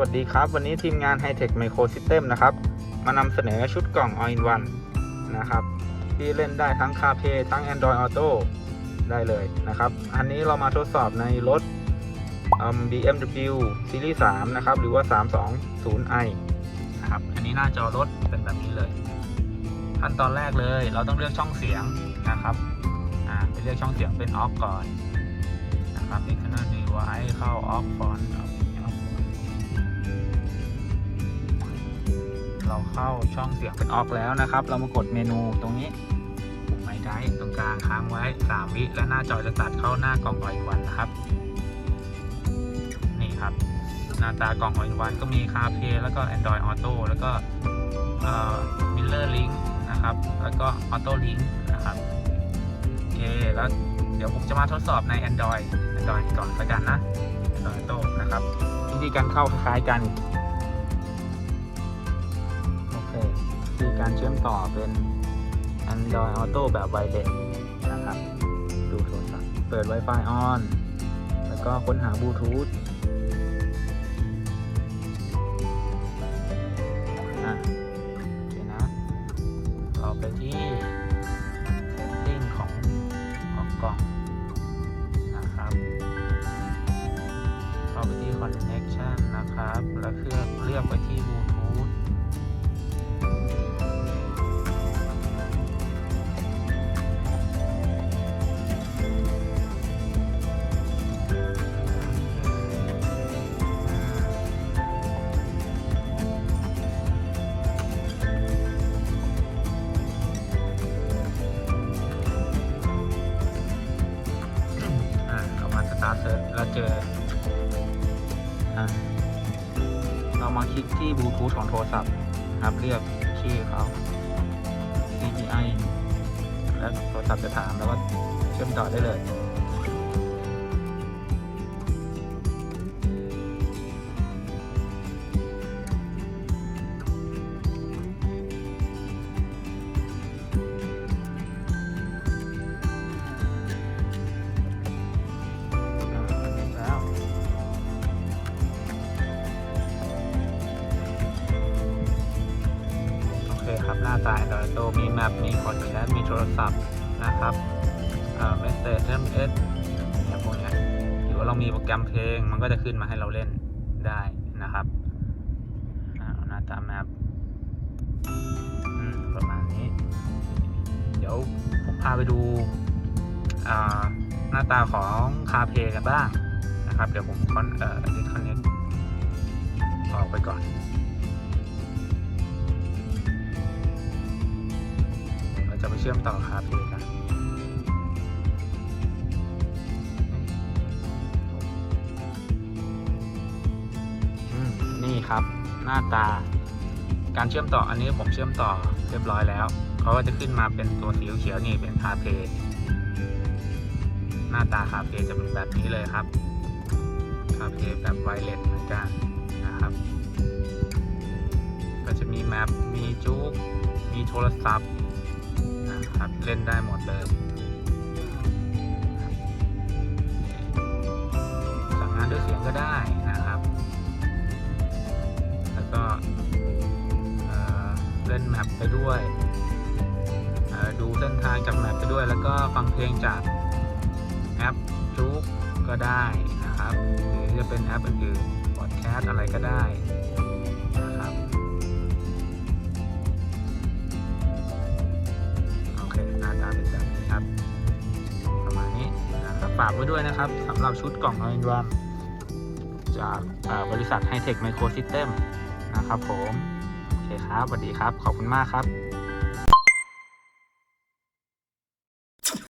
วัสดีครับ วันนี้ทีมงาน Hightech Micro System นะครับ มานำเสนอชุดกล่อง All in One นะครับ ที่เล่นได้ทั้ง CarPlay ทั้ง Android Auto ได้เลยนะครับ อันนี้เรามาทดสอบในรถอืม BMW Series 3 นะครับ หรือว่า 320i นะครับ อันนี้หน้าจอรถเป็นแบบนี้เลย ขั้นตอนแรกเลยเราต้องเลือกช่องเสียงนะครับอ่าไปเลือกช่องเสียงเป็น off ก่อนนะครับ external device เข้า off font off off font เข้าช่องเสียงเป็นออกแล้วนะครับ เรามากดเมนูตรงนี้ปุ่มไม้ได้ตรงกลางค้างไว้ 3 วิ และหน้าจอจะตัดเข้าหน้ากล่องออยวันนะครับ นี่ครับ หน้าตากล่องออยวันก็มี CarPlay แล้วก็ Android Auto แล้วก็เอ่อ Mirror Link นะครับ แล้วก็ Auto Link นะครับโอเคแล้วเดี๋ยวผมจะมาทดสอบใน Android Android ก่อนละกันนะ Android Auto นะครับวิธีการเข้าคล้ายกัน การเชื่อมต่อเป็น Android Auto แบบไวเลสนะครับดูโทรศัพท์เปิด Wi-Fi on แล้วก็ค้นหาบลูทูธอะโอเคนะเราไปที่ setting ของของกล่องนะครับเข้าไปที่ connection นะครับ แล้วเลืองเลือกไปที่บลู เซิร์ชแล้วเจออ่าเรามาคลิกที่บลูทูธของโทรศัพท์ครับเลือกชื่อเขา CGI แล้วโทรศัพท์จะถามแล้วว่าเชื่อมต่อได้เลย ตา Android Auto มีแมปมีคอนแคสมีโทรศัพท์นะครับเอ่อ Message SMS เนี่ยพวกเนี้ยหรือว่าเรามีโปรแกรมเพลงมันก็จะขึ้นมาให้เราเล่นได้นะครับอ่าหน้าตาแมปประมาณนี้ เดี๋ยวผมพาไปดูหน้าตาของคาเพกันบ้างนะครับ เดี๋ยวผมคอนเอ่อดิสคอนเนคออกไปก่อน ชื่อมต่อคาเพกันอืมนี่ครับหน้าตา การเชื่อมต่ออันนี้ผมเชื่อมต่อเรียบร้อยแล้วเขาก็จะขึ้นมาเป็นตัวสีเขียวนี่เป็นคาเพหน้าตาคาเพจะเป็นแบบนี้เลยครับคาเพแบบไวเลสเหมือนกันนะครับ ก็จะมีแมปมีจุกมีโทรศัพท์ ครับเล่นได้หมดเลยสั่งงานด้วยเสียงก็ได้นะครับ แล้วก็เอ่อเล่นแมปไปด้วยดูเส้นทางจากแมปไปด้วย แล้วก็ฟังเพลงจากแอปจุกก็ได้นะครับ หรือจะเป็นแอปอื่นๆพอดแคสอะไรก็ได้ ฝากไว้ด้วยนะครับสำหรับชุดกล่อง All in One จากบริษัทไฮเทคไมโครซิสเต็มนะครับผม โอเคครับสวัสดีครับ ขอบคุณมากครับ